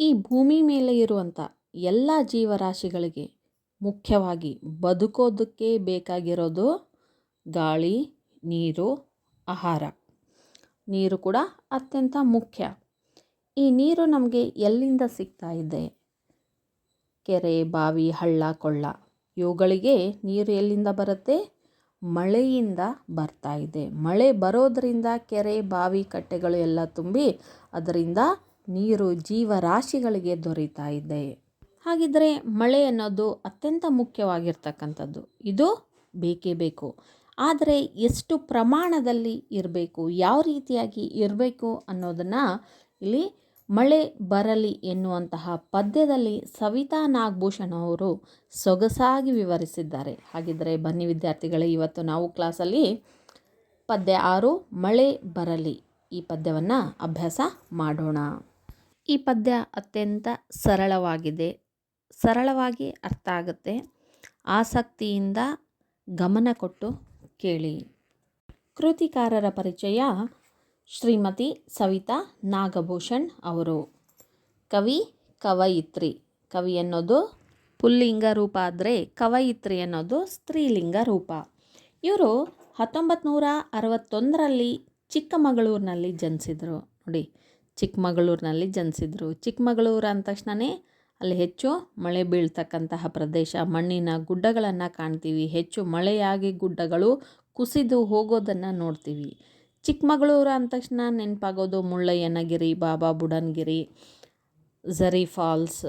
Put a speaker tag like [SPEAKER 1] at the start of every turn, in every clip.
[SPEAKER 1] ಈ ಭೂಮಿ ಮೇಲೆ ಇರುವಂಥ ಎಲ್ಲ ಜೀವರಾಶಿಗಳಿಗೆ ಮುಖ್ಯವಾಗಿ ಬದುಕೋದಕ್ಕೆ ಬೇಕಾಗಿರೋದು ಗಾಳಿ, ನೀರು, ಆಹಾರ. ನೀರು ಕೂಡ ಅತ್ಯಂತ ಮುಖ್ಯ. ಈ ನೀರು ನಮಗೆ ಎಲ್ಲಿಂದ ಸಿಗ್ತಾ ಇದೆ? ಕೆರೆ, ಬಾವಿ, ಹಳ್ಳ, ಕೊಳ್ಳ ಇವುಗಳಿಗೆ ನೀರು ಎಲ್ಲಿಂದ ಬರುತ್ತೆ? ಮಳೆಯಿಂದ ಬರ್ತಾ ಇದೆ. ಮಳೆ ಬರೋದರಿಂದ ಕೆರೆ, ಬಾವಿ, ಕಟ್ಟೆಗಳು ಎಲ್ಲ ತುಂಬಿ ಅದರಿಂದ ನೀರು ಜೀವರಾಶಿಗಳಿಗೆ ದೊರೀತಾ ಇದೆ. ಹಾಗಿದ್ದರೆ ಮಳೆ ಅನ್ನೋದು ಅತ್ಯಂತ ಮುಖ್ಯವಾಗಿರ್ತಕ್ಕಂಥದ್ದು. ಇದು ಬೇಕೇ ಬೇಕು. ಆದರೆ ಎಷ್ಟು ಪ್ರಮಾಣದಲ್ಲಿ ಇರಬೇಕು, ಯಾವ ರೀತಿಯಾಗಿ ಇರಬೇಕು ಅನ್ನೋದನ್ನು ಇಲ್ಲಿ ಮಳೆ ಬರಲಿ ಎನ್ನುವಂತಹ ಪದ್ಯದಲ್ಲಿ ಸವಿತಾ ನಾಗಭೂಷಣ ಅವರು ಸೊಗಸಾಗಿ ವಿವರಿಸಿದ್ದಾರೆ. ಹಾಗಿದ್ದರೆ ಬನ್ನಿ ವಿದ್ಯಾರ್ಥಿಗಳೇ, ಇವತ್ತು ನಾವು ಕ್ಲಾಸಲ್ಲಿ ಪದ್ಯ ಆರು, ಮಳೆ ಬರಲಿ ಈ ಪದ್ಯವನ್ನು ಅಭ್ಯಾಸ ಮಾಡೋಣ. ಈ ಪದ್ಯ ಅತ್ಯಂತ ಸರಳವಾಗಿದೆ. ಸರಳವಾಗಿ ಅರ್ಥ ಆಗುತ್ತೆ. ಆಸಕ್ತಿಯಿಂದ ಗಮನ ಕೊಟ್ಟು ಕೇಳಿ. ಕೃತಿಕಾರರ ಪರಿಚಯ ಶ್ರೀಮತಿ ಸವಿತಾ ನಾಗಭೂಷಣ್ ಅವರು. ಕವಿ ಕವಯಿತ್ರಿ. ಕವಿ ಅನ್ನೋದು ಪುಲ್ಲಿಂಗ ರೂಪ ಆದರೆ ಕವಯಿತ್ರಿ ಅನ್ನೋದು ಸ್ತ್ರೀಲಿಂಗ ರೂಪ. ಇವರು ಹತ್ತೊಂಬತ್ತು ನೂರ ಅರವತ್ತೊಂದರಲ್ಲಿ ಚಿಕ್ಕಮಗಳೂರಿನಲ್ಲಿ ಜನಿಸಿದರು. ನೋಡಿ ಚಿಕ್ಕಮಗಳೂರಿನಲ್ಲಿ ಜನಿಸಿದರು. ಚಿಕ್ಕಮಗಳೂರು ಅಂದ ತಕ್ಷಣವೇ ಅಲ್ಲಿ ಹೆಚ್ಚು ಮಳೆ ಬೀಳ್ತಕ್ಕಂತಹ ಪ್ರದೇಶ. ಮಣ್ಣಿನ ಗುಡ್ಡಗಳನ್ನು ಕಾಣ್ತೀವಿ. ಹೆಚ್ಚು ಮಳೆಯಾಗಿ ಗುಡ್ಡಗಳು ಕುಸಿದು ಹೋಗೋದನ್ನು ನೋಡ್ತೀವಿ. ಚಿಕ್ಕಮಗಳೂರು ಅಂದ ತಕ್ಷಣ ನೆನಪಾಗೋದು ಮುಳ್ಳಯ್ಯನಗಿರಿ, ಬಾಬಾ ಬುಡನ್ಗಿರಿ, ಝರಿ ಫಾಲ್ಸ್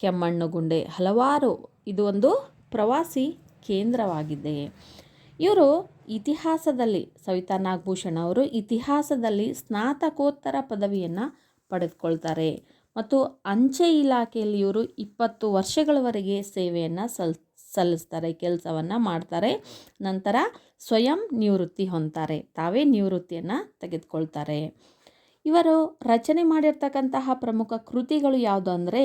[SPEAKER 1] ಕೆಮ್ಮಣ್ಣುಗುಂಡೆ ಹಲವಾರು ಇದು ಒಂದು ಪ್ರವಾಸಿ ಕೇಂದ್ರವಾಗಿದೆ. ಇವರು ಇತಿಹಾಸದಲ್ಲಿ ಸವಿತಾ ನಾಗಭೂಷಣ ಅವರು ಇತಿಹಾಸದಲ್ಲಿ ಸ್ನಾತಕೋತ್ತರ ಪದವಿಯನ್ನು ಪಡೆದುಕೊಳ್ತಾರೆ. ಮತ್ತು ಅಂಚೆ ಇಲಾಖೆಯಲ್ಲಿ ಇವರು ಇಪ್ಪತ್ತು ವರ್ಷಗಳವರೆಗೆ ಸೇವೆಯನ್ನು ಸಲ್, ಸಲ್ಲಿಸ್ತಾರೆ, ಕೆಲಸವನ್ನು ಮಾಡ್ತಾರೆ. ನಂತರ ಸ್ವಯಂ ನಿವೃತ್ತಿ ಹೊಂದ್ತಾರೆ, ತಾವೇ ನಿವೃತ್ತಿಯನ್ನು ತೆಗೆದುಕೊಳ್ತಾರೆ. ಇವರು ರಚನೆ ಮಾಡಿರ್ತಕ್ಕಂತಹ ಪ್ರಮುಖ ಕೃತಿಗಳು ಯಾವುದು ಅಂದರೆ,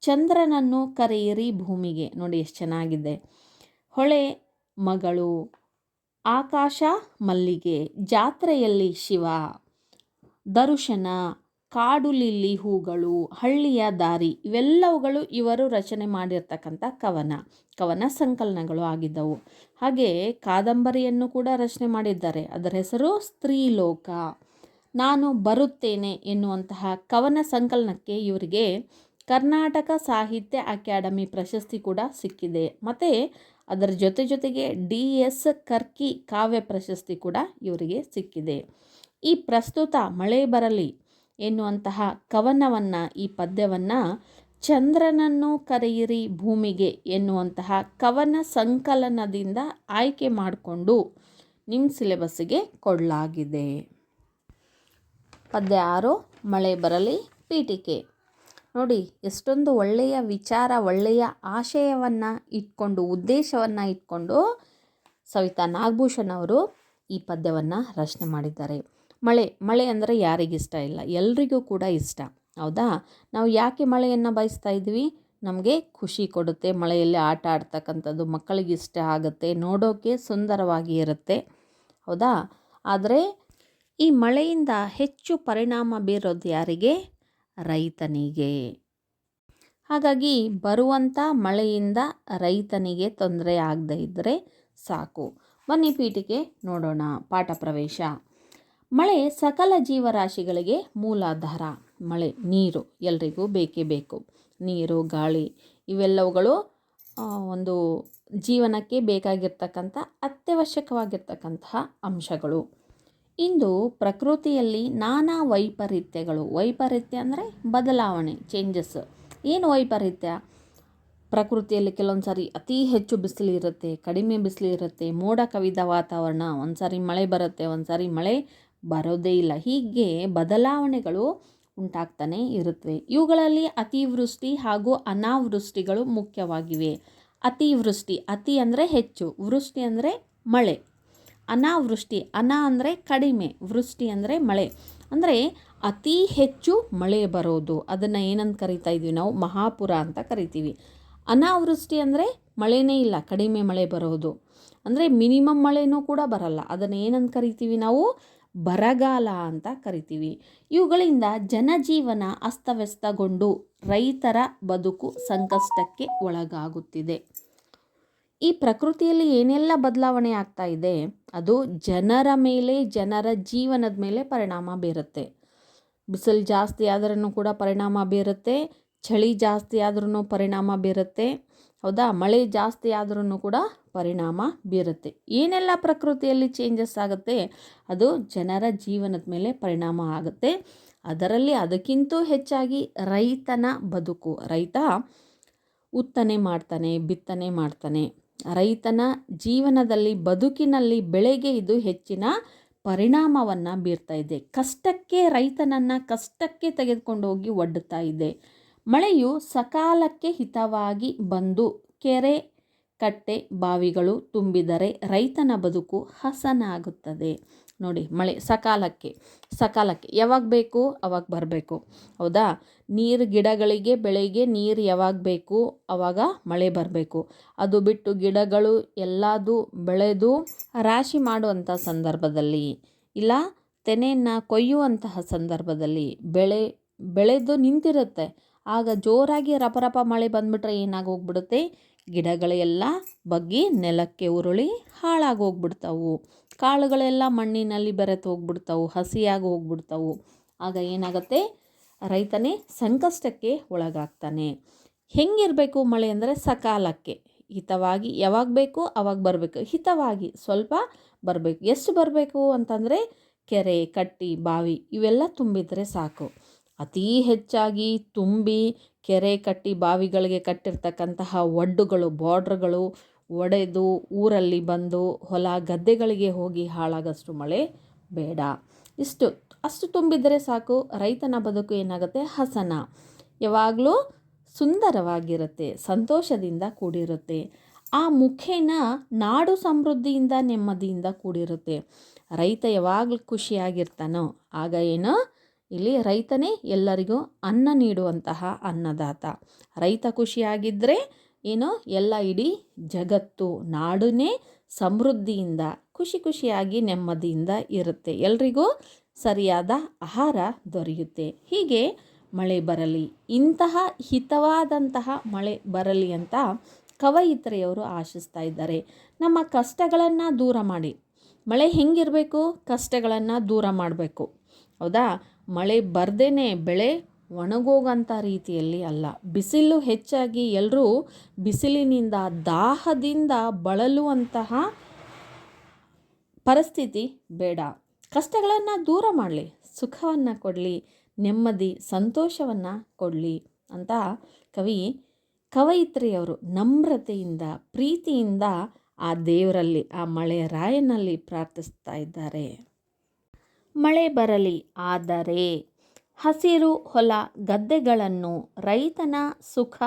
[SPEAKER 1] ಚಂದ್ರನನ್ನು ಕರೆಯಿರಿ ಭೂಮಿಗೆ. ನೋಡಿ ಎಷ್ಟು ಚೆನ್ನಾಗಿದೆ. ಹೊಳೆ, ಮಗಳು ಆಕಾಶ ಮಲ್ಲಿಗೆ, ಜಾತ್ರೆಯಲ್ಲಿ ಶಿವ, ದರುಶನ ಕಾಡು ಲಿಲ್ಲಿ ಹೂಗಳು, ಹಳ್ಳಿಯ ದಾರಿ, ಇವೆಲ್ಲವುಗಳು ಇವರು ರಚನೆ ಮಾಡಿರ್ತಕ್ಕಂಥ ಕವನ. ಕವನ ಸಂಕಲನಗಳು ಆಗಿದ್ದವು. ಹಾಗೆ ಕಾದಂಬರಿಯನ್ನು ಕೂಡ ರಚನೆ ಮಾಡಿದ್ದಾರೆ. ಅದರ ಹೆಸರು ಸ್ತ್ರೀಲೋಕ. ನಾನು ಬರುತ್ತೇನೆ ಎನ್ನುವಂತಹ ಕವನ ಸಂಕಲನಕ್ಕೆ ಇವರಿಗೆ ಕರ್ನಾಟಕ ಸಾಹಿತ್ಯ ಅಕಾಡೆಮಿ ಪ್ರಶಸ್ತಿ ಕೂಡ ಸಿಕ್ಕಿದೆ. ಮತ್ತು ಅದರ ಜೊತೆ ಜೊತೆಗೆ ಡಿ ಎಸ್ ಕರ್ಕಿ ಕಾವ್ಯ ಪ್ರಶಸ್ತಿ ಕೂಡ ಇವರಿಗೆ ಸಿಕ್ಕಿದೆ. ಈ ಪ್ರಸ್ತುತ ಮಳೆ ಬರಲಿ ಎನ್ನುವಂತಹ ಕವನವನ್ನು, ಈ ಪದ್ಯವನ್ನು ಚಂದ್ರನನ್ನು ಕರೆಯಿರಿ ಭೂಮಿಗೆ ಎನ್ನುವಂತಹ ಕವನ ಸಂಕಲನದಿಂದ ಆಯ್ಕೆ ಮಾಡಿಕೊಂಡು ನಿಮ್ಮ ಸಿಲೆಬಸ್ಸಿಗೆ ಕೊಡಲಾಗಿದೆ. ಪದ್ಯ ಆರು, ಮಳೆ ಬರಲಿ, ಪೀಠಿಕೆ. ನೋಡಿ, ಎಷ್ಟೊಂದು ಒಳ್ಳೆಯ ವಿಚಾರ, ಒಳ್ಳೆಯ ಆಶಯವನ್ನು ಇಟ್ಕೊಂಡು, ಉದ್ದೇಶವನ್ನು ಇಟ್ಕೊಂಡು ಸವಿತಾ ನಾಗಭೂಷಣ್ ಅವರು ಈ ಪದ್ಯವನ್ನು ರಚನೆ ಮಾಡಿದ್ದಾರೆ. ಮಳೆ ಮಳೆ ಅಂದರೆ ಯಾರಿಗಿಷ್ಟ ಇಲ್ಲ, ಎಲ್ರಿಗೂ ಕೂಡ ಇಷ್ಟ. ಹೌದಾ? ನಾವು ಯಾಕೆ ಮಳೆಯನ್ನು ಬಯಸ್ತಾ ಇದ್ವಿ? ನಮಗೆ ಖುಷಿ ಕೊಡುತ್ತೆ, ಮಳೆಯಲ್ಲಿ ಆಟ ಆಡ್ತಕ್ಕಂಥದ್ದು ಮಕ್ಕಳಿಗೆ ಇಷ್ಟ ಆಗುತ್ತೆ ನೋಡೋಕ್ಕೆ ಸುಂದರವಾಗಿ ಇರುತ್ತೆ. ಹೌದಾ? ಆದರೆ ಈ ಮಳೆಯಿಂದ ಹೆಚ್ಚು ಪರಿಣಾಮ ಬೀರೋದು ಯಾರಿಗೆ? ರೈತನಿಗೆ. ಹಾಗಾಗಿ ಬರುವಂಥ ಮಳೆಯಿಂದ ರೈತನಿಗೆ ತೊಂದರೆ ಆಗದೇ ಇದ್ದರೆ ಸಾಕು. ಬನ್ನಿ ಪೀಠಿಕೆ ನೋಡೋಣ. ಪಾಠ ಪ್ರವೇಶ. ಮಳೆ ಸಕಲ ಜೀವರಾಶಿಗಳಿಗೆ ಮೂಲಾಧಾರ. ಮಳೆ, ನೀರು ಎಲ್ರಿಗೂ ಬೇಕೇ ಬೇಕು. ನೀರು, ಗಾಳಿ ಇವೆಲ್ಲವುಗಳು ಒಂದು ಜೀವನಕ್ಕೆ ಬೇಕಾಗಿರ್ತಕ್ಕಂಥ, ಅತ್ಯವಶ್ಯಕವಾಗಿರ್ತಕ್ಕಂತಹ ಅಂಶಗಳು. ಇಂದು ಪ್ರಕೃತಿಯಲ್ಲಿ ನಾನಾ ವೈಪರೀತ್ಯಗಳು. ವೈಪರೀತ್ಯ ಅಂದರೆ ಬದಲಾವಣೆ ಚೇಂಜಸ್ ಏನು ವೈಪರೀತ್ಯ? ಪ್ರಕೃತಿಯಲ್ಲಿ ಕೆಲವೊಂದು ಸಾರಿ ಅತಿ ಹೆಚ್ಚು ಬಿಸಿಲಿರುತ್ತೆ ಕಡಿಮೆ ಬಿಸಿಲಿರುತ್ತೆ ಮೋಡ ಕವಿದ ವಾತಾವರಣ ಒಂದು ಸಾರಿ ಮಳೆ ಬರುತ್ತೆ ಒಂದು ಸಾರಿ ಮಳೆ ಬರೋದೇ ಇಲ್ಲ. ಹೀಗೆ ಬದಲಾವಣೆಗಳು ಉಂಟಾಗ್ತಾನೆ ಇರುತ್ತವೆ ಇವುಗಳಲ್ಲಿ ಅತಿವೃಷ್ಟಿ ಹಾಗೂ ಅನಾವೃಷ್ಟಿಗಳು ಮುಖ್ಯವಾಗಿವೆ. ಅತಿವೃಷ್ಟಿ, ಅತಿ ಅಂದರೆ ಹೆಚ್ಚು, ವೃಷ್ಟಿ ಅಂದರೆ ಮಳೆ. ಅನಾವೃಷ್ಟಿ, ಅನಾ ಅಂದರೆ ಕಡಿಮೆ, ವೃಷ್ಟಿ ಅಂದರೆ ಮಳೆ. ಅಂದರೆ ಅತಿ ಹೆಚ್ಚು ಮಳೆ ಬರೋದು. ಅದನ್ನು ಏನಂತ ಕರಿತಾ ನಾವು? ಮಹಾಪುರ ಅಂತ ಕರಿತೀವಿ. ಅನಾವೃಷ್ಟಿ ಅಂದರೆ ಮಳೆನೇ ಇಲ್ಲ, ಕಡಿಮೆ ಮಳೆ ಬರೋದು. ಅಂದರೆ ಮಿನಿಮಮ್ ಮಳೆನೂ ಕೂಡ ಬರಲ್ಲ. ಅದನ್ನು ಏನಂತ ಕರಿತೀವಿ ನಾವು? ಬರಗಾಲ ಅಂತ ಕರಿತೀವಿ. ಇವುಗಳಿಂದ ಜನಜೀವನ ಅಸ್ತವ್ಯಸ್ತಗೊಂಡು ರೈತರ ಬದುಕು ಸಂಕಷ್ಟಕ್ಕೆ ಒಳಗಾಗುತ್ತಿದೆ. ಈ ಪ್ರಕೃತಿಯಲ್ಲಿ ಏನೆಲ್ಲ ಬದಲಾವಣೆ ಆಗ್ತಾ ಇದೆ, ಅದು ಜನರ ಮೇಲೆ, ಜನರ ಜೀವನದ ಮೇಲೆ ಪರಿಣಾಮ ಬೀರುತ್ತೆ. ಬಿಸಿಲು ಜಾಸ್ತಿ ಆದ್ರೂ ಕೂಡ ಪರಿಣಾಮ ಬೀರುತ್ತೆ, ಚಳಿ ಜಾಸ್ತಿ ಆದ್ರೂ ಪರಿಣಾಮ ಬೀರುತ್ತೆ, ಹೌದಾ? ಮಳೆ ಜಾಸ್ತಿ ಆದ್ರೂ ಕೂಡ ಪರಿಣಾಮ ಬೀರುತ್ತೆ. ಏನೆಲ್ಲ ಪ್ರಕೃತಿಯಲ್ಲಿ ಚೇಂಜಸ್ ಆಗುತ್ತೆ, ಅದು ಜನರ ಜೀವನದ ಮೇಲೆ ಪರಿಣಾಮ ಆಗುತ್ತೆ. ಅದರಲ್ಲಿ ಅದಕ್ಕಿಂತ ಹೆಚ್ಚಾಗಿ ರೈತನ ಬದುಕು, ರೈತ ಉತ್ತನೆ ಮಾಡ್ತಾನೆ, ಬಿತ್ತನೆ ಮಾಡ್ತಾನೆ. ರೈತನ ಜೀವನದಲ್ಲಿ, ಬದುಕಿನಲ್ಲಿ ಬೆಳೆಗೆ ಇದು ಹೆಚ್ಚಿನ ಪರಿಣಾಮವನ್ನು ಬೀರ್ತಾ ಇದೆ. ಕಷ್ಟಕ್ಕೆ ರೈತನನ್ನು ಕಷ್ಟಕ್ಕೆ ತೆಗೆದುಕೊಂಡು ಹೋಗಿ ಒಡ್ಡುತ್ತಾ ಇದೆ. ಮಳೆಯು ಸಕಾಲಕ್ಕೆ ಹಿತವಾಗಿ ಬಂದು ಕೆರೆ, ಕಟ್ಟೆ, ಬಾವಿಗಳು ತುಂಬಿದರೆ ರೈತನ ಬದುಕು ಹಸನಾಗುತ್ತದೆ. ನೋಡಿ, ಮಳೆ, ಸಕಾಲಕ್ಕೆ ಸಕಾಲಕ್ಕೆ. ಯಾವಾಗ ಬೇಕು, ಅವಾಗ ಬರಬೇಕು. ಹೌದಾ? ನೀರು ಗಿಡಗಳಿಗೆ, ಬೆಳೆಗೆ ನೀರು ಯಾವಾಗ ಬೇಕು, ಅವಾಗ ಮಳೆ ಬರಬೇಕು. ಅದು ಬಿಟ್ಟು ಗಿಡಗಳು ಎಲ್ಲದು ಬೆಳೆದು ರಾಶಿ ಮಾಡುವಂಥ ಸಂದರ್ಭದಲ್ಲಿ ಇಲ್ಲ, ತೆನೆಯನ್ನು ಕೊಯ್ಯುವಂತಹ ಸಂದರ್ಭದಲ್ಲಿ ಬೆಳೆ, ಬೆಳೆದು ನಿಂತಿರುತ್ತೆ. ಆಗ ಜೋರಾಗಿ ರಪರಪ ಮಳೆ ಬಂದುಬಿಟ್ರೆ ಏನಾಗಿ ಹೋಗ್ಬಿಡುತ್ತೆ ಗಿಡಗಳೆಲ್ಲ ಬಗ್ಗಿ ನೆಲಕ್ಕೆ ಉರುಳಿ ಹಾಳಾಗಿ ಹೋಗ್ಬಿಡ್ತಾವು ಕಾಳುಗಳೆಲ್ಲ ಮಣ್ಣಿನಲ್ಲಿ ಬೆರೆತು ಹೋಗ್ಬಿಡ್ತಾವು, ಹಸಿಯಾಗಿ ಹೋಗ್ಬಿಡ್ತಾವು. ಆಗ ಏನಾಗುತ್ತೆ? ರೈತನೇ ಸಂಕಷ್ಟಕ್ಕೆ ಒಳಗಾಗ್ತಾನೆ. ಹೆಂಗಿರಬೇಕು ಮಳೆ ಅಂದರೆ ಸಕಾಲಕ್ಕೆ? ಹಿತವಾಗಿ ಯಾವಾಗ ಬೇಕು ಅವಾಗ ಬರಬೇಕು. ಹಿತವಾಗಿ ಸ್ವಲ್ಪ ಬರಬೇಕು. ಎಷ್ಟು ಬರಬೇಕು ಅಂತಂದರೆ ಕೆರೆ, ಕಟ್ಟಿ, ಬಾವಿ ಇವೆಲ್ಲ ತುಂಬಿದರೆ ಸಾಕು. ಅತೀ ಹೆಚ್ಚಾಗಿ ತುಂಬಿ ಕೆರೆ, ಕಟ್ಟಿ, ಬಾವಿಗಳಿಗೆ ಕಟ್ಟಿರ್ತಕ್ಕಂತಹ ಒಡ್ಡುಗಳು ಬಾರ್ಡ್ರ್ಗಳು ಒಡೆದು ಊರಲ್ಲಿ ಬಂದು ಹೊಲ ಗದ್ದೆಗಳಿಗೆ ಹೋಗಿ ಹಾಳಾಗಷ್ಟು ಮಳೆ ಬೇಡ. ಇಷ್ಟು, ಅಷ್ಟು ತುಂಬಿದರೆ ಸಾಕು, ರೈತನ ಬದುಕು ಏನಾಗುತ್ತೆ? ಹಸನ. ಯಾವಾಗಲೂ ಸುಂದರವಾಗಿರುತ್ತೆ, ಸಂತೋಷದಿಂದ ಕೂಡಿರುತ್ತೆ. ಆ ಮುಖೇನ ನಾಡು ಸಮೃದ್ಧಿಯಿಂದ, ನೆಮ್ಮದಿಯಿಂದ ಕೂಡಿರುತ್ತೆ. ರೈತ ಯಾವಾಗಲೂ ಖುಷಿಯಾಗಿರ್ತಾನೋ, ಆಗ ಏನು? ಇಲ್ಲಿ ರೈತನೇ ಎಲ್ಲರಿಗೂ ಅನ್ನ ನೀಡುವಂತಹ ಅನ್ನದಾತ. ರೈತ ಖುಷಿಯಾಗಿದ್ದರೆ ಏನೋ? ಎಲ್ಲ ಇಡೀ ಜಗತ್ತು ನಾಡನ್ನೇ ಸಮೃದ್ಧಿಯಿಂದ, ಖುಷಿ ಖುಷಿಯಾಗಿ ನೆಮ್ಮದಿಯಿಂದ ಇರುತ್ತೆ. ಎಲ್ರಿಗೂ ಸರಿಯಾದ ಆಹಾರ ದೊರೆಯುತ್ತೆ. ಹೀಗೆ ಮಳೆ ಬರಲಿ, ಇಂತಹ ಹಿತವಾದಂತಹ ಮಳೆ ಬರಲಿ ಅಂತ ಕವಯಿತ್ರೆಯವರು ಆಶಿಸ್ತಾ ಇದ್ದಾರೆ. ನಮ್ಮ ಕಷ್ಟಗಳನ್ನು ದೂರ ಮಾಡಿ. ಮಳೆ ಹೆಂಗಿರಬೇಕು? ಕಷ್ಟಗಳನ್ನು ದೂರ ಮಾಡಬೇಕು. ಹೌದಾ? ಮಳೆ ಬರ್ದೇ ಬೆಳೆ ಒಣಗೋಗಂಥ ರೀತಿಯಲ್ಲಿ ಅಲ್ಲ. ಬಿಸಿಲು ಹೆಚ್ಚಾಗಿ ಎಲ್ಲರೂ ಬಿಸಿಲಿನಿಂದ, ದಾಹದಿಂದ ಬಳಲುವಂತಹ ಪರಿಸ್ಥಿತಿ ಬೇಡ. ಕಷ್ಟಗಳನ್ನು ದೂರ ಮಾಡಲಿ, ಸುಖವನ್ನು ಕೊಡಲಿ, ನೆಮ್ಮದಿ, ಸಂತೋಷವನ್ನು ಕೊಡಲಿ ಅಂತ ಕವಿ ಕವಯಿತ್ರಿಯವರು ನಮ್ರತೆಯಿಂದ, ಪ್ರೀತಿಯಿಂದ ಆ ದೇವರಲ್ಲಿ, ಆ ಮಳೆಯ ರಾಯನಲ್ಲಿ ಪ್ರಾರ್ಥಿಸ್ತಾ ಇದ್ದಾರೆ. ಮಳೆ ಬರಲಿ ಆದರೆ ಹಸಿರು ಹೊಲ ಗದ್ದೆಗಳನ್ನು ರೈತನ ಸುಖ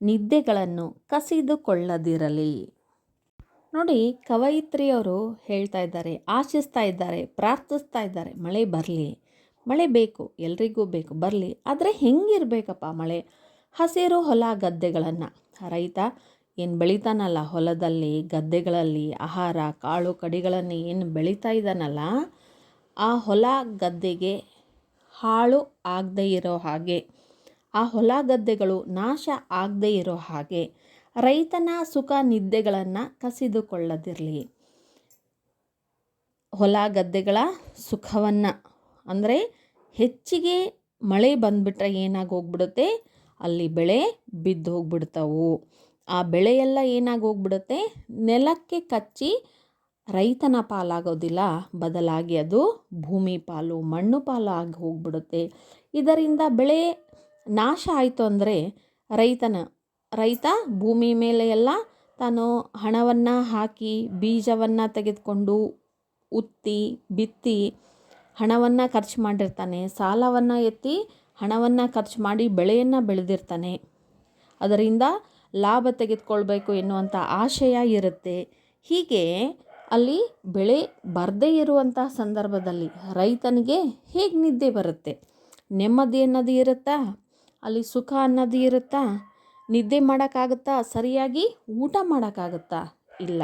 [SPEAKER 1] ನಿದ್ದೆಗಳನ್ನು ಕಸಿದುಕೊಳ್ಳದಿರಲಿ. ನೋಡಿ, ಕವಯಿತ್ರಿಯವರು ಹೇಳ್ತಾ ಇದ್ದಾರೆ, ಆಶಿಸ್ತಾ ಇದ್ದಾರೆ, ಪ್ರಾರ್ಥಿಸ್ತಾ ಇದ್ದಾರೆ, ಮಳೆ ಬರಲಿ, ಮಳೆ ಬೇಕು, ಎಲ್ರಿಗೂ ಬೇಕು, ಬರಲಿ, ಆದರೆ ಹೆಂಗಿರಬೇಕಪ್ಪ ಮಳೆ? ಹಸಿರು ಹೊಲ ಗದ್ದೆಗಳನ್ನು, ರೈತ ಏನು ಬೆಳಿತಾನಲ್ಲ ಹೊಲದಲ್ಲಿ, ಗದ್ದೆಗಳಲ್ಲಿ, ಆಹಾರ, ಕಾಳು, ಕಡಿಗಳನ್ನು ಏನು ಬೆಳೀತಾ ಇದ್ದಾನಲ್ಲ, ಆ ಹೊಲ ಗದ್ದೆಗೆ ಹಾಳು ಆಗದೇ ಇರೋ ಹಾಗೆ. ಆ ಹೊಲ ಗದ್ದೆಗಳು ನಾಶ ಆಗದೇ ಇರೋ ಹಾಗೆ. ರೈತನ ಸುಖ ನಿದ್ದೆಗಳನ್ನು ಕಸಿದುಕೊಳ್ಳದಿರಲಿ. ಹೊಲ ಗದ್ದೆಗಳ ಸುಖವನ್ನು. ಅಂದರೆ ಹೆಚ್ಚಿಗೆ ಮಳೆ ಬಂದುಬಿಟ್ರೆ ಏನಾಗಿ ಹೋಗ್ಬಿಡುತ್ತೆ ಅಲ್ಲಿ ಬೆಳೆ ಬಿದ್ದು ಹೋಗ್ಬಿಡ್ತಾವು ಆ ಬೆಳೆಯೆಲ್ಲ ಏನಾಗಿ ಹೋಗ್ಬಿಡುತ್ತೆ ನೆಲಕ್ಕೆ ಕಚ್ಚಿ ರೈತನ ಪಾಲಾಗೋದಿಲ್ಲ, ಬದಲಾಗಿ ಅದು ಭೂಮಿ ಪಾಲು, ಮಣ್ಣು ಪಾಲು ಆಗಿ ಹೋಗ್ಬಿಡುತ್ತೆ. ಇದರಿಂದ ಬೆಳೆ ನಾಶ ಆಯಿತು ಅಂದರೆ ರೈತನ, ರೈತ ಭೂಮಿ ಮೇಲೆ ಎಲ್ಲ ತಾನು ಹಣವನ್ನು ಹಾಕಿ, ಬೀಜವನ್ನು ತೆಗೆದುಕೊಂಡು ಉತ್ತಿ, ಬಿತ್ತಿ ಹಣವನ್ನು ಖರ್ಚು ಮಾಡಿರ್ತಾನೆ. ಸಾಲವನ್ನು ಎತ್ತಿ ಹಣವನ್ನು ಖರ್ಚು ಮಾಡಿ ಬೆಳೆಯನ್ನು ಬೆಳೆದಿರ್ತಾನೆ. ಅದರಿಂದ ಲಾಭ ತೆಗೆದುಕೊಳ್ಬೇಕು ಎನ್ನುವಂಥ ಆಶಯ ಇರುತ್ತೆ. ಹೀಗೆ ಅಲ್ಲಿ ಬೆಳೆ ಬರದೇ ಇರುವಂತಹ ಸಂದರ್ಭದಲ್ಲಿ ರೈತನಿಗೆ ಹೇಗೆ ನಿದ್ದೆ ಬರುತ್ತೆ? ನೆಮ್ಮದಿ ಅನ್ನೋದು ಇರುತ್ತಾ? ಅಲ್ಲಿ ಸುಖ ಅನ್ನೋದು ಇರುತ್ತಾ? ನಿದ್ದೆ ಮಾಡೋಕ್ಕಾಗುತ್ತಾ? ಸರಿಯಾಗಿ ಊಟ ಮಾಡೋಕ್ಕಾಗುತ್ತಾ? ಇಲ್ಲ.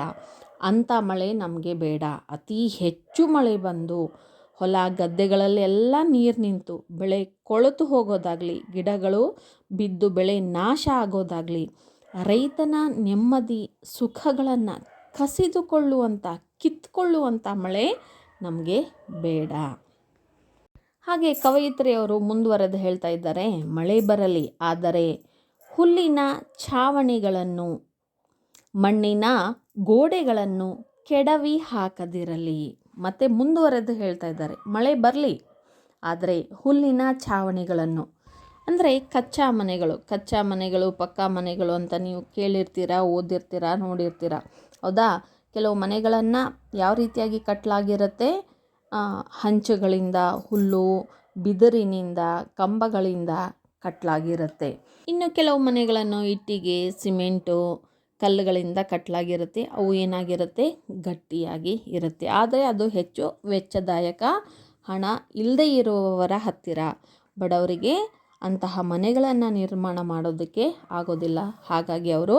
[SPEAKER 1] ಅಂಥ ಮಳೆ ನಮಗೆ ಬೇಡ. ಅತಿ ಹೆಚ್ಚು ಮಳೆ ಬಂದು ಹೊಲ ಗದ್ದೆಗಳಲ್ಲಿ ಎಲ್ಲ ನೀರು ನಿಂತು ಬೆಳೆ ಕೊಳೆತು ಹೋಗೋದಾಗಲಿ, ಗಿಡಗಳು ಬಿದ್ದು ಬೆಳೆ ನಾಶ ಆಗೋದಾಗಲಿ ರೈತನ ನೆಮ್ಮದಿ, ಸುಖಗಳನ್ನು ಕಸಿದುಕೊಳ್ಳುವಂಥ, ಕಿತ್ಕೊಳ್ಳುವಂಥ ಮಳೆ ನಮಗೆ ಬೇಡ. ಹಾಗೆ ಕವಯಿತ್ರಿಯವರು ಮುಂದುವರೆದು ಹೇಳ್ತಾ ಇದ್ದಾರೆ, ಮಳೆ ಬರಲಿ, ಆದರೆ ಹುಲ್ಲಿನ ಛಾವಣಿಗಳನ್ನು, ಮಣ್ಣಿನ ಗೋಡೆಗಳನ್ನು ಕೆಡವಿ ಹಾಕದಿರಲಿ. ಮತ್ತು ಮುಂದುವರೆದು ಹೇಳ್ತಾ ಇದ್ದಾರೆ, ಮಳೆ ಬರಲಿ, ಆದರೆ ಹುಲ್ಲಿನ ಛಾವಣಿಗಳನ್ನು. ಅಂದರೆ ಕಚ್ಚಾ ಮನೆಗಳು ಕಚ್ಚಾ ಮನೆಗಳು, ಪಕ್ಕಾ ಮನೆಗಳು ಅಂತ ನೀವು ಕೇಳಿರ್ತೀರ, ಓದಿರ್ತೀರ, ನೋಡಿರ್ತೀರ. ಹೌದಾ? ಕೆಲವು ಮನೆಗಳನ್ನು ಯಾವ ರೀತಿಯಾಗಿ ಕಟ್ಟಲಾಗಿರುತ್ತೆ ಹಂಚುಗಳಿಂದ, ಹುಲ್ಲು, ಬಿದಿರಿನಿಂದ, ಕಂಬಗಳಿಂದ ಕಟ್ಟಲಾಗಿರುತ್ತೆ ಇನ್ನು ಕೆಲವು ಮನೆಗಳನ್ನು ಇಟ್ಟಿಗೆ, ಸಿಮೆಂಟು, ಕಲ್ಲುಗಳಿಂದ ಕಟ್ಟಲಾಗಿರುತ್ತೆ ಅವು ಏನಾಗಿರುತ್ತೆ? ಗಟ್ಟಿಯಾಗಿ ಇರುತ್ತೆ. ಆದರೆ ಅದು ಹೆಚ್ಚು ವೆಚ್ಚದಾಯಕ ಹಣ ಇಲ್ಲದೇ ಇರುವವರ ಹತ್ತಿರ. ಬಡವರಿಗೆ ಅಂತಹ ಮನೆಗಳನ್ನು ನಿರ್ಮಾಣ ಮಾಡೋದಕ್ಕೆ ಆಗೋದಿಲ್ಲ. ಹಾಗಾಗಿ ಅವರು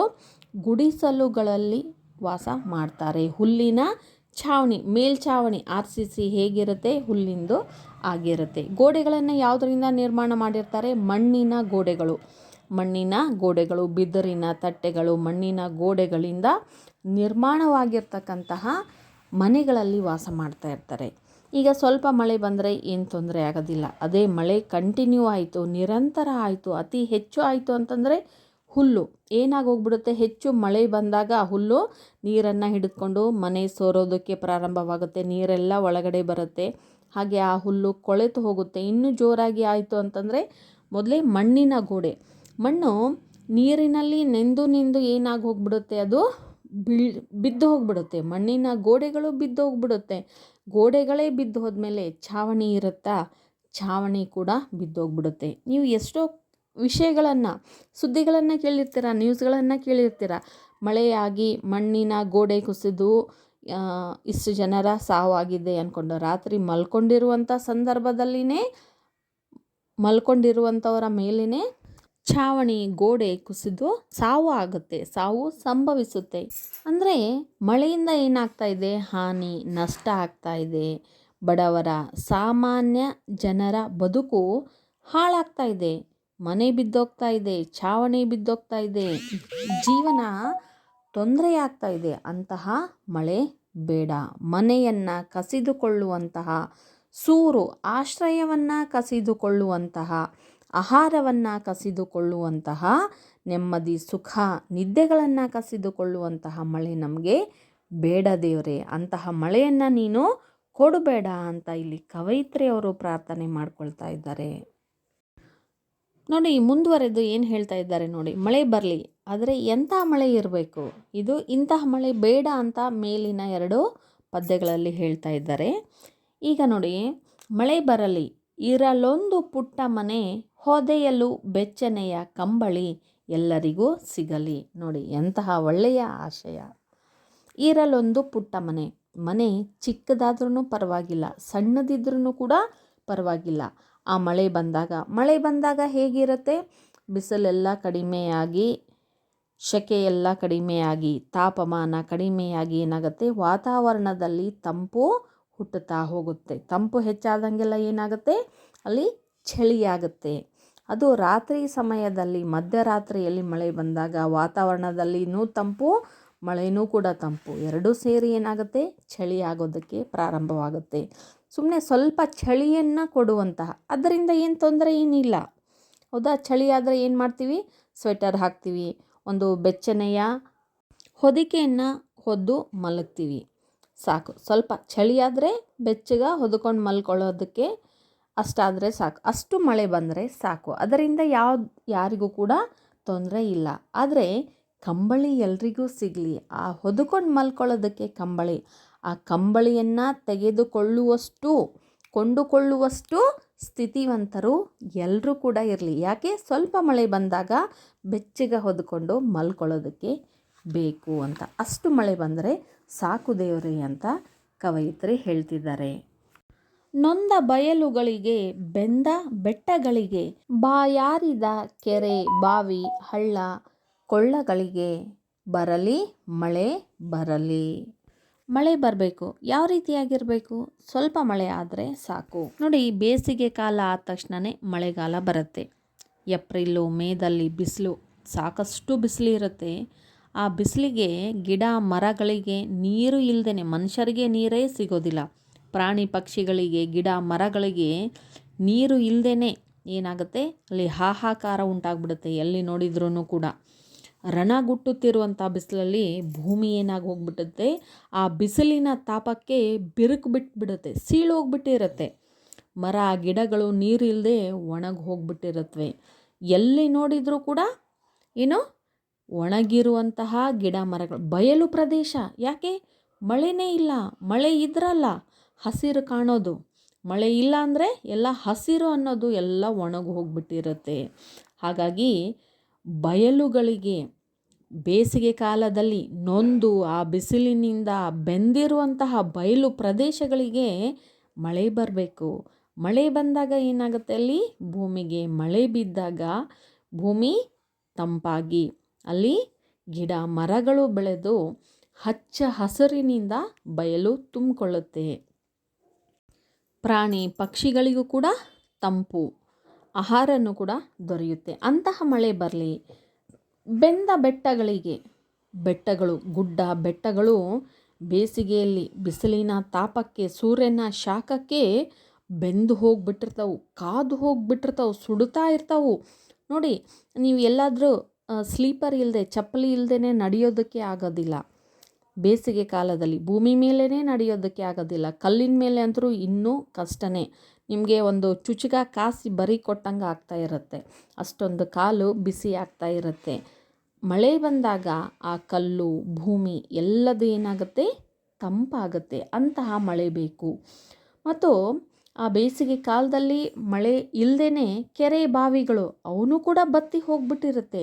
[SPEAKER 1] ಗುಡಿಸಲುಗಳಲ್ಲಿ ವಾಸ ಮಾಡ್ತಾರೆ. ಹುಲ್ಲಿನ ಛಾವಣಿ, ಮೇಲ್ಛಾವಣಿ ಆರ್ ಸಿ ಸಿ ಹೇಗಿರುತ್ತೆ? ಹುಲ್ಲಿಂದು ಆಗಿರುತ್ತೆ. ಗೋಡೆಗಳನ್ನು ಯಾವುದರಿಂದ ನಿರ್ಮಾಣ ಮಾಡಿರ್ತಾರೆ? ಮಣ್ಣಿನ ಗೋಡೆಗಳು. ಮಣ್ಣಿನ ಗೋಡೆಗಳು, ಬಿದಿರಿನ ತಟ್ಟೆಗಳು, ಮಣ್ಣಿನ ಗೋಡೆಗಳಿಂದ ನಿರ್ಮಾಣವಾಗಿರ್ತಕ್ಕಂತಹ ಮನೆಗಳಲ್ಲಿ ವಾಸ ಮಾಡ್ತಾ ಇರ್ತಾರೆ. ಈಗ ಸ್ವಲ್ಪ ಮಳೆ ಬಂದರೆ ಏನು ತೊಂದರೆ ಆಗೋದಿಲ್ಲ. ಅದೇ ಮಳೆ ಕಂಟಿನ್ಯೂ ಆಯಿತು, ನಿರಂತರ ಆಯಿತು, ಅತಿ ಹೆಚ್ಚು ಆಯಿತು ಅಂತಂದರೆ ಹುಲ್ಲು. ಏನಾಗೋಗ್ಬಿಡುತ್ತೆ? ಹೆಚ್ಚು ಮಳೆ ಬಂದಾಗ ಆ ಹುಲ್ಲು ನೀರನ್ನು ಹಿಡಿದುಕೊಂಡು ಮನೆ ಸೋರೋದಕ್ಕೆ ಪ್ರಾರಂಭವಾಗುತ್ತೆ. ನೀರೆಲ್ಲ ಒಳಗಡೆ ಬರುತ್ತೆ. ಹಾಗೆ ಆ ಹುಲ್ಲು ಕೊಳೆತು ಹೋಗುತ್ತೆ. ಇನ್ನೂ ಜೋರಾಗಿ ಆಯಿತು ಅಂತಂದರೆ ಮೊದಲೇ ಮಣ್ಣಿನ ಗೋಡೆ. ಮಣ್ಣು ನೀರಿನಲ್ಲಿ ನೆಂದು ನೆಂದು ಏನಾಗಿ ಹೋಗ್ಬಿಡುತ್ತೆ ಅದು ಬಿಳ್, ಬಿದ್ದು ಹೋಗ್ಬಿಡುತ್ತೆ. ಮಣ್ಣಿನ ಗೋಡೆಗಳು ಬಿದ್ದು ಹೋಗ್ಬಿಡುತ್ತೆ. ಗೋಡೆಗಳೇ ಬಿದ್ದು ಹೋದ್ಮೇಲೆ ಛಾವಣಿ ಇರುತ್ತಾ? ಛಾವಣಿ ಕೂಡ ಬಿದ್ದೋಗ್ಬಿಡುತ್ತೆ ನೀವು ಎಷ್ಟೋ ವಿಷಯಗಳನ್ನು, ಸುದ್ದಿಗಳನ್ನು ಕೇಳಿರ್ತೀರ ನ್ಯೂಸ್ಗಳನ್ನು ಕೇಳಿರ್ತೀರ. ಮಳೆಯಾಗಿ ಮಣ್ಣಿನ ಗೋಡೆ ಕುಸಿದು ಇಷ್ಟು ಜನರ ಸಾವಾಗಿದೆ ಅಂದ್ಕೊಂಡು ರಾತ್ರಿ ಮಲ್ಕೊಂಡಿರುವಂಥ ಸಂದರ್ಭದಲ್ಲಿನೇ ಮಲ್ಕೊಂಡಿರುವಂಥವರ ಮೇಲೇ ಛಾವಣಿ, ಗೋಡೆ ಕುಸಿದು ಸಾವು ಆಗುತ್ತೆ ಸಾವು ಸಂಭವಿಸುತ್ತೆ. ಅಂದರೆ ಮಳೆಯಿಂದ ಏನಾಗ್ತಾ ಇದೆ? ಹಾನಿ, ನಷ್ಟ ಆಗ್ತಾ ಇದೆ. ಬಡವರ, ಸಾಮಾನ್ಯ ಜನರ ಬದುಕು ಹಾಳಾಗ್ತಾ ಇದೆ. ಮನೆ ಬಿದ್ದೋಗ್ತಾ ಇದೆ, ಛಾವಣಿ ಬಿದ್ದೋಗ್ತಾ ಇದೆ, ಜೀವನ ತೊಂದರೆ ಆಗ್ತಾ ಇದೆ. ಅಂತಹ ಮಳೆ ಬೇಡ. ಮನೆಯನ್ನು ಕಸಿದುಕೊಳ್ಳುವಂತಹ, ಸೂರು ಆಶ್ರಯವನ್ನು ಕಸಿದುಕೊಳ್ಳುವಂತಹ, ಆಹಾರವನ್ನು ಕಸಿದುಕೊಳ್ಳುವಂತಹ, ನೆಮ್ಮದಿ, ಸುಖ, ನಿದ್ದೆಗಳನ್ನು ಕಸಿದುಕೊಳ್ಳುವಂತಹ ಮಳೆ ನಮಗೆ ಬೇಡ ದೇವರೇ. ಅಂತಹ ಮಳೆಯನ್ನು ನೀನು ಕೊಡಬೇಡ ಅಂತ ಇಲ್ಲಿ ಕವಯಿತ್ರಿಯವರು ಪ್ರಾರ್ಥನೆ ಮಾಡ್ಕೊಳ್ತಾ ಇದ್ದಾರೆ. ನೋಡಿ, ಮುಂದುವರೆದು ಏನು ಹೇಳ್ತಾ ಇದ್ದಾರೆ ನೋಡಿ, ಮಳೆ ಬರಲಿ, ಆದರೆ ಎಂಥ ಮಳೆ ಇರಬೇಕು? ಇದು ಇಂತಹ ಮಳೆ ಬೇಡ ಅಂತ ಮೇಲಿನ ಎರಡು ಪದ್ಯಗಳಲ್ಲಿ ಹೇಳ್ತಾ ಇದ್ದಾರೆ. ಈಗ ನೋಡಿ, ಮಳೆ ಬರಲಿ, ಇರಲೊಂದು ಪುಟ್ಟ ಮನೆ, ಹೊದೆಯಲು ಬೆಚ್ಚನೆಯ ಕಂಬಳಿ ಎಲ್ಲರಿಗೂ ಸಿಗಲಿ. ನೋಡಿ, ಎಂತಹ ಒಳ್ಳೆಯ ಆಶಯ. ಇರಲೊಂದು ಪುಟ್ಟ ಮನೆ ಮನೆ ಚಿಕ್ಕದಾದ್ರೂ ಪರವಾಗಿಲ್ಲ ಸಣ್ಣದಿದ್ರೂ ಕೂಡ ಪರವಾಗಿಲ್ಲ. ಆ ಮಳೆ ಬಂದಾಗ. ಮಳೆ ಬಂದಾಗ ಹೇಗಿರುತ್ತೆ? ಬಿಸಿಲೆಲ್ಲ ಕಡಿಮೆಯಾಗಿ ಸೆಕೆ ಕಡಿಮೆಯಾಗಿ, ತಾಪಮಾನ ಕಡಿಮೆಯಾಗಿ ಏನಾಗುತ್ತೆ? ವಾತಾವರಣದಲ್ಲಿ ತಂಪು ಹುಟ್ಟುತ್ತಾ ಹೋಗುತ್ತೆ. ತಂಪು ಹೆಚ್ಚಾದಂಗೆಲ್ಲ ಏನಾಗುತ್ತೆ? ಅಲ್ಲಿ ಚಳಿಯಾಗುತ್ತೆ. ಅದು ರಾತ್ರಿ ಸಮಯದಲ್ಲಿ, ಮಧ್ಯರಾತ್ರಿಯಲ್ಲಿ ಮಳೆ ಬಂದಾಗ ವಾತಾವರಣದಲ್ಲಿನೂ ತಂಪು ಮಳೆಯೂ ಕೂಡ ತಂಪು. ಎರಡೂ ಸೇರಿ ಏನಾಗುತ್ತೆ? ಚಳಿ ಆಗೋದಕ್ಕೆ ಪ್ರಾರಂಭವಾಗುತ್ತೆ. ಸುಮ್ಮನೆ ಸ್ವಲ್ಪ ಚಳಿಯನ್ನು ಕೊಡುವಂತಹ. ಅದರಿಂದ ಏನು ತೊಂದರೆ ಏನಿಲ್ಲ. ಹೌದಾ? ಚಳಿ ಆದರೆ ಏನು ಮಾಡ್ತೀವಿ? ಸ್ವೆಟರ್ ಹಾಕ್ತೀವಿ. ಒಂದು ಬೆಚ್ಚನೆಯ ಹೊದಿಕೆಯನ್ನು ಹೊದ್ದು ಮಲಗ್ತೀವಿ. ಸಾಕು. ಸ್ವಲ್ಪ ಚಳಿ ಆದರೆ ಬೆಚ್ಚಗ ಹೊದ್ಕೊಂಡು ಮಲ್ಕೊಳ್ಳೋದಕ್ಕೆ ಅಷ್ಟಾದರೆ ಸಾಕು. ಅಷ್ಟು ಮಳೆ ಬಂದರೆ ಸಾಕು. ಅದರಿಂದ ಯಾವ ಯಾರಿಗೂ ಕೂಡ ತೊಂದರೆ ಇಲ್ಲ. ಆದರೆ ಕಂಬಳಿ ಎಲ್ರಿಗೂ ಸಿಗಲಿ. ಆ ಹೊದ್ಕೊಂಡು ಮಲ್ಕೊಳ್ಳೋದಕ್ಕೆ ಕಂಬಳಿ. ಆ ಕಂಬಳಿಯನ್ನು ತೆಗೆದುಕೊಳ್ಳುವಷ್ಟು, ಕೊಂಡುಕೊಳ್ಳುವಷ್ಟು ಸ್ಥಿತಿವಂತರು ಎಲ್ಲರೂ ಕೂಡ ಇರಲಿ. ಯಾಕೆ? ಸ್ವಲ್ಪ ಮಳೆ ಬಂದಾಗ ಬೆಚ್ಚಗೆ ಹೊದ್ಕೊಂಡು ಮಲ್ಕೊಳ್ಳೋದಕ್ಕೆ ಬೇಕು ಅಂತ. ಅಷ್ಟು ಮಳೆ ಬಂದರೆ ಸಾಕು ದೇವರೇ ಅಂತ ಕವಯಿತ್ರಿ ಹೇಳ್ತಿದ್ದಾರೆ. ನೊಂದ ಬಯಲುಗಳಿಗೆ, ಬೆಂದ ಬೆಟ್ಟಗಳಿಗೆ ಬಾಯಾರಿದ ಕೆರೆ, ಬಾವಿ, ಹಳ್ಳ, ಕೊಳ್ಳಗಳಿಗೆ ಬರಲಿ, ಮಳೆ ಬರಲಿ. ಮಳೆ ಬರಬೇಕು. ಯಾವ ರೀತಿಯಾಗಿರಬೇಕು ಸ್ವಲ್ಪ ಮಳೆ ಆದರೆ ಸಾಕು. ನೋಡಿ, ಬೇಸಿಗೆ ಕಾಲ ಆದ ತಕ್ಷಣವೇ ಮಳೆಗಾಲ ಬರುತ್ತೆ. ಏಪ್ರಿಲ್ಲು ಮೇದಲ್ಲಿ ಬಿಸಿಲು, ಸಾಕಷ್ಟು ಬಿಸಿಲು ಇರುತ್ತೆ. ಆ ಬಿಸಿಲಿಗೆ ಗಿಡ, ಮರಗಳಿಗೆ ನೀರು ಇಲ್ಲದೇ ಮನುಷ್ಯರಿಗೆ ನೀರೇ ಸಿಗೋದಿಲ್ಲ. ಪ್ರಾಣಿ ಪಕ್ಷಿಗಳಿಗೆ, ಗಿಡ, ಮರಗಳಿಗೆ ನೀರು ಇಲ್ಲದೇ ಏನಾಗುತ್ತೆ? ಅಲ್ಲಿ ಹಾಹಾಕಾರ ಉಂಟಾಗ್ಬಿಡುತ್ತೆ, ಎಲ್ಲಿ ನೋಡಿದ್ರೂ ಕೂಡ. ರಣಗುಟ್ಟುತ್ತಿರುವಂಥ ಬಿಸಿಲಲ್ಲಿ ಭೂಮಿ ಏನಾಗಿ ಹೋಗ್ಬಿಡುತ್ತೆ ಆ ಬಿಸಿಲಿನ ತಾಪಕ್ಕೆ ಬಿರುಕು ಬಿಟ್ಬಿಡುತ್ತೆ ಸೀಳು ಹೋಗ್ಬಿಟ್ಟಿರುತ್ತೆ ಮರ, ಗಿಡಗಳು ನೀರಿಲ್ಲದೆ ಒಣಗಿ ಹೋಗ್ಬಿಟ್ಟಿರುತ್ತವೆ ಎಲ್ಲಿ ನೋಡಿದರೂ ಕೂಡ ಏನು ಒಣಗಿರುವಂತಹ ಗಿಡ ಮರಗಳು, ಬಯಲು ಪ್ರದೇಶ. ಯಾಕೆ? ಮಳೆನೇ ಇಲ್ಲ, ಮಳೆ ಇದ್ರಲ್ಲ ಹಸಿರು ಕಾಣೋದು. ಮಳೆ ಇಲ್ಲ ಅಂದರೆ ಎಲ್ಲ ಹಸಿರು ಅನ್ನೋದು ಎಲ್ಲ ಒಣಗಿ ಹೋಗ್ಬಿಟ್ಟಿರುತ್ತೆ. ಹಾಗಾಗಿ ಬಯಲುಗಳಿಗೆ ಬೇಸಿಗೆ ಕಾಲದಲ್ಲಿ ನೊಂದು ಆ ಬಿಸಿಲಿನಿಂದ ಬೆಂದಿರುವಂತಹ ಬಯಲು ಪ್ರದೇಶಗಳಿಗೆ ಮಳೆ ಬರಬೇಕು. ಮಳೆ ಬಂದಾಗ ಏನಾಗುತ್ತೆ ಅಲ್ಲಿ? ಭೂಮಿಗೆ ಮಳೆ ಬಿದ್ದಾಗ ಭೂಮಿ ತಂಪಾಗಿ, ಅಲ್ಲಿ ಗಿಡ ಮರಗಳು ಬೆಳೆದು ಹಚ್ಚ ಹಸಿರಿನಿಂದ ಬಯಲು ತುಂಬಿಕೊಳ್ಳುತ್ತೆ. ಪ್ರಾಣಿ ಪಕ್ಷಿಗಳಿಗೂ ಕೂಡ ತಂಪು. ಆಹಾರನೂ ಕೂಡ ದೊರೆಯುತ್ತೆ. ಅಂತಹ ಮಳೆ ಬರಲಿ, ಬೆಂದ ಬೆಟ್ಟಗಳಿಗೆ, ಬೆಟ್ಟಗಳು, ಗುಡ್ಡ ಬೆಟ್ಟಗಳು ಬೇಸಿಗೆಯಲ್ಲಿ ಬಿಸಿಲಿನ ತಾಪಕ್ಕೆ, ಸೂರ್ಯನ ಶಾಖಕ್ಕೆ ಬೆಂದು ಹೋಗಿಬಿಟ್ಟಿರ್ತಾವೆ, ಕಾದು ಹೋಗಿಬಿಟ್ಟಿರ್ತಾವೆ, ಸುಡುತ್ತಾ ಇರ್ತಾವೆ. ನೋಡಿ, ನೀವು ಎಲ್ಲಾದರೂ ಸ್ಲೀಪರ್ ಇಲ್ಲದೆ ಚಪ್ಪಲಿ ಇಲ್ಲದೇ ನಡೆಯೋದಕ್ಕೆ ಆಗೋದಿಲ್ಲ. ಬೇಸಿಗೆ ಕಾಲದಲ್ಲಿ ಭೂಮಿ ಮೇಲೇ ನಡೆಯೋದಕ್ಕೆ ಆಗೋದಿಲ್ಲ. ಕಲ್ಲಿನ ಮೇಲೆ ಅಂತರೂ ಇನ್ನೂ ಕಷ್ಟನೇ. ನಿಮಗೆ ಒಂದು ಚುಚುಗ ಕಾಸಿ ಬರಿ ಕೊಟ್ಟಂಗೆ ಆಗ್ತಾ ಇರುತ್ತೆ. ಅಷ್ಟೊಂದು ಕಾಲು ಬಿಸಿ ಆಗ್ತಾ ಇರುತ್ತೆ. ಮಳೆ ಬಂದಾಗ ಆ ಕಲ್ಲು, ಭೂಮಿ ಎಲ್ಲದು ಏನಾಗುತ್ತೆ? ತಂಪಾಗುತ್ತೆ. ಅಂತಹ ಮಳೆ ಬೇಕು. ಮತ್ತು ಆ ಬೇಸಿಗೆ ಕಾಲದಲ್ಲಿ ಮಳೆ ಇಲ್ಲದೇ ಕೆರೆ ಬಾವಿಗಳು ಅವನು ಕೂಡ ಬತ್ತಿ ಹೋಗ್ಬಿಟ್ಟಿರುತ್ತೆ.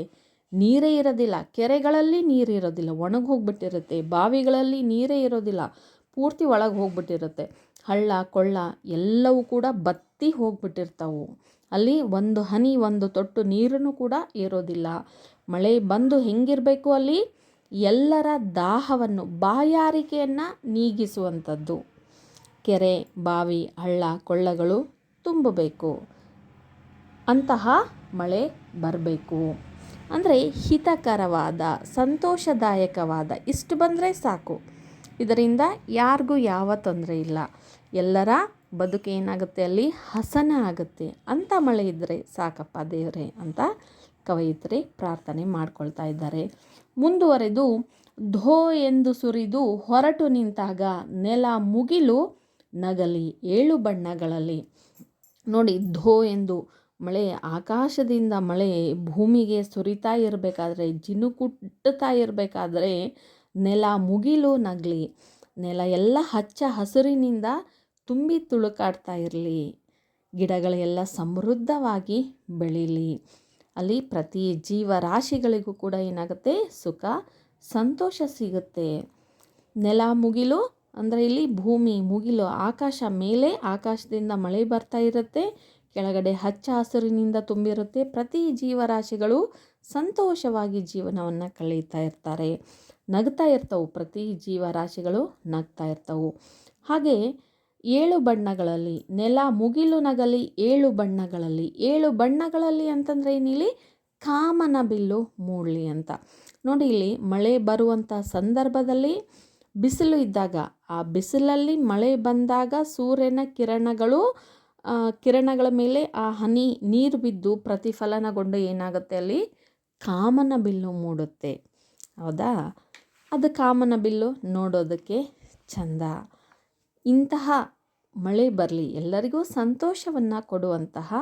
[SPEAKER 1] ನೀರೇ ಇರೋದಿಲ್ಲ. ಕೆರೆಗಳಲ್ಲಿ ನೀರು ಇರೋದಿಲ್ಲ. ಒಣಗಿ ಹೋಗ್ಬಿಟ್ಟಿರುತ್ತೆ. ಬಾವಿಗಳಲ್ಲಿ ನೀರೇ ಇರೋದಿಲ್ಲ. ಪೂರ್ತಿ ಒಳಗೆ ಹೋಗ್ಬಿಟ್ಟಿರುತ್ತೆ. ಹಳ್ಳ, ಕೊಳ್ಳ ಎಲ್ಲವೂ ಕೂಡ ಬತ್ತಿ ಹೋಗ್ಬಿಟ್ಟಿರ್ತಾವೆ. ಅಲ್ಲಿ ಒಂದು ಹನಿ, ಒಂದು ತೊಟ್ಟು ನೀರನ್ನು ಕೂಡ ಇರೋದಿಲ್ಲ ಮಳೆ ಬಂದು ಹೆಂಗಿರಬೇಕು ಅಲ್ಲಿ? ಎಲ್ಲರ ದಾಹವನ್ನು, ಬಾಯಾರಿಕೆಯನ್ನು ನೀಗಿಸುವಂಥದ್ದು. ಕೆರೆ, ಬಾವಿ, ಹಳ್ಳ, ಕೊಳ್ಳಗಳು ತುಂಬಬೇಕು. ಅಂತಹ ಮಳೆ ಬರಬೇಕು. ಅಂದರೆ ಹಿತಕರವಾದ, ಸಂತೋಷದಾಯಕವಾದ ಇಷ್ಟು ಬಂದರೆ ಸಾಕು. ಇದರಿಂದ ಯಾರಿಗೂ ಯಾವ ತೊಂದರೆ ಇಲ್ಲ. ಎಲ್ಲರ ಬದುಕು ಏನಾಗುತ್ತೆ ಅಲ್ಲಿ? ಹಸನ ಆಗುತ್ತೆ. ಅಂಥ ಮಳೆ ಇದ್ದರೆ ಸಾಕಪ್ಪ ದೇವರೇ ಅಂತ ಕವಯಿತ್ರಿ ಪ್ರಾರ್ಥನೆ ಮಾಡ್ಕೊಳ್ತಾ ಇದ್ದಾರೆ. ಮುಂದುವರೆದು, ಧೋ ಎಂದು ಸುರಿದು ಹೊರಟು ನಿಂತಾಗ ನೆಲ ಮುಗಿಲು ನಗಲಿ ಏಳು ಬಣ್ಣಗಳಲ್ಲಿ. ನೋಡಿ, ಧೋ ಎಂದು ಮಳೆ, ಆಕಾಶದಿಂದ ಮಳೆ ಭೂಮಿಗೆ ಸುರಿತಾ ಇರಬೇಕಾದ್ರೆ, ಜಿನುಕುಟ್ಟುತ್ತಾ ಇರಬೇಕಾದ್ರೆ ನೆಲ ಮುಗಿಲು ನಗಲಿ. ನೆಲ ಎಲ್ಲ ಹಚ್ಚ ಹಸುರಿನಿಂದ ತುಂಬಿ ತುಳುಕಾಡ್ತಾ ಇರಲಿ. ಗಿಡಗಳೆಲ್ಲ ಸಮೃದ್ಧವಾಗಿ ಬೆಳೀಲಿ. ಅಲ್ಲಿ ಪ್ರತಿ ಜೀವರಾಶಿಗಳಿಗೂ ಕೂಡ ಏನಾಗುತ್ತೆ? ಸುಖ, ಸಂತೋಷ ಸಿಗುತ್ತೆ. ನೆಲ ಮುಗಿಲು ಅಂದರೆ ಇಲ್ಲಿ ಭೂಮಿ ಮುಗಿಲು, ಆಕಾಶ ಮೇಲೆ ಆಕಾಶದಿಂದ ಮಳೆ ಬರ್ತಾ ಇರುತ್ತೆ. ಕೆಳಗಡೆ ಹಚ್ಚ ಹಸಿರಿನಿಂದ ತುಂಬಿರುತ್ತೆ. ಪ್ರತಿ ಜೀವರಾಶಿಗಳು ಸಂತೋಷವಾಗಿ ಜೀವನವನ್ನು ಕಳೀತಾ ಇರ್ತಾರೆ. ನಗ್ತಾ ಇರ್ತವೆ ಪ್ರತಿ ಜೀವರಾಶಿಗಳು, ನಗ್ತಾ ಇರ್ತವು. ಹಾಗೆ ಏಳು ಬಣ್ಣಗಳಲ್ಲಿ, ನೆಲ ಮುಗಿಲು ನಗಲಿ ಏಳು ಬಣ್ಣಗಳಲ್ಲಿ. ಏಳು ಬಣ್ಣಗಳಲ್ಲಿ ಅಂತಂದರೆ ಏನಿಲ್ಲಿ? ಕಾಮನ ಬಿಲ್ಲು ಮೂಡಲಿ ಅಂತ. ನೋಡಿ ಇಲ್ಲಿ ಮಳೆ ಬರುವಂಥ ಸಂದರ್ಭದಲ್ಲಿ ಬಿಸಿಲು ಇದ್ದಾಗ, ಆ ಬಿಸಿಲಲ್ಲಿ ಮಳೆ ಬಂದಾಗ ಸೂರ್ಯನ ಕಿರಣಗಳು ಕಿರಣಗಳ ಮೇಲೆ ಆ ಹನಿ ನೀರು ಬಿದ್ದು ಪ್ರತಿಫಲನಗೊಂಡು ಏನಾಗುತ್ತೆ ಅಲ್ಲಿ? ಕಾಮನ ಬಿಲ್ಲು ಮೂಡುತ್ತೆ. ಹೌದಾ? ಅದು ಕಾಮನ ಬಿಲ್ಲು ನೋಡೋದಕ್ಕೆ ಚಂದ. ಇಂತಹ ಮಳೆ ಬರಲಿ, ಎಲ್ಲರಿಗೂ ಸಂತೋಷವನ್ನು ಕೊಡುವಂತಹ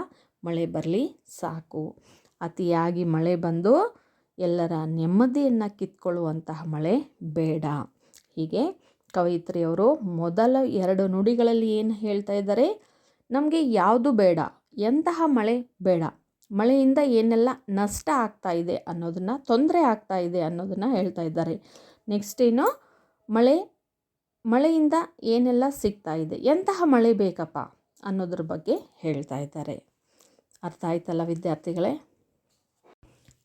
[SPEAKER 1] ಮಳೆ ಬರಲಿ, ಸಾಕು. ಅತಿಯಾಗಿ ಮಳೆ ಬಂದು ಎಲ್ಲರ ನೆಮ್ಮದಿಯನ್ನು ಕಿತ್ಕೊಳ್ಳುವಂತಹ ಮಳೆ ಬೇಡ. ಹೀಗೆ ಕವಯಿತ್ರಿಯವರು ಮೊದಲ ಎರಡು ನುಡಿಗಳಲ್ಲಿ ಏನು ಹೇಳ್ತಾ ಇದ್ದಾರೆ? ನಮಗೆ ಯಾವುದು ಬೇಡ, ಎಂತಹ ಮಳೆ ಬೇಡ, ಮಳೆಯಿಂದ ಏನೆಲ್ಲ ನಷ್ಟ ಆಗ್ತಾ ಇದೆ ಅನ್ನೋದನ್ನು, ತೊಂದರೆ ಆಗ್ತಾ ಇದೆ ಅನ್ನೋದನ್ನು ಹೇಳ್ತಾ ಇದ್ದಾರೆ. ನೆಕ್ಸ್ಟ್ ಏನು? ಮಳೆ ಮಳೆಯಿಂದ ಏನೆಲ್ಲ ಸಿಗ್ತಾ ಇದೆ, ಎಂತಹ ಮಳೆ ಬೇಕಪ್ಪ ಅನ್ನೋದ್ರ ಬಗ್ಗೆ ಹೇಳ್ತಾ ಇದ್ದಾರೆ. ಅರ್ಥ ಆಯ್ತಲ್ಲ ವಿದ್ಯಾರ್ಥಿಗಳೇ?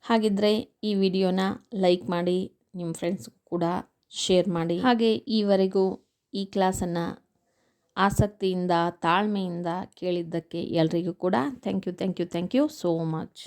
[SPEAKER 1] ಹಾಗಿದ್ದರೆ ಈ ವಿಡಿಯೋನ ಲೈಕ್ ಮಾಡಿ, ನಿಮ್ಮ ಫ್ರೆಂಡ್ಸ್ ಕೂಡ ಶೇರ್ ಮಾಡಿ. ಹಾಗೆ ಈವರೆಗೂ ಈ ಕ್ಲಾಸನ್ನು ಆಸಕ್ತಿಯಿಂದ, ತಾಳ್ಮೆಯಿಂದ ಕೇಳಿದ್ದಕ್ಕೆ ಎಲ್ರಿಗೂ ಕೂಡ thank you thank you thank you so much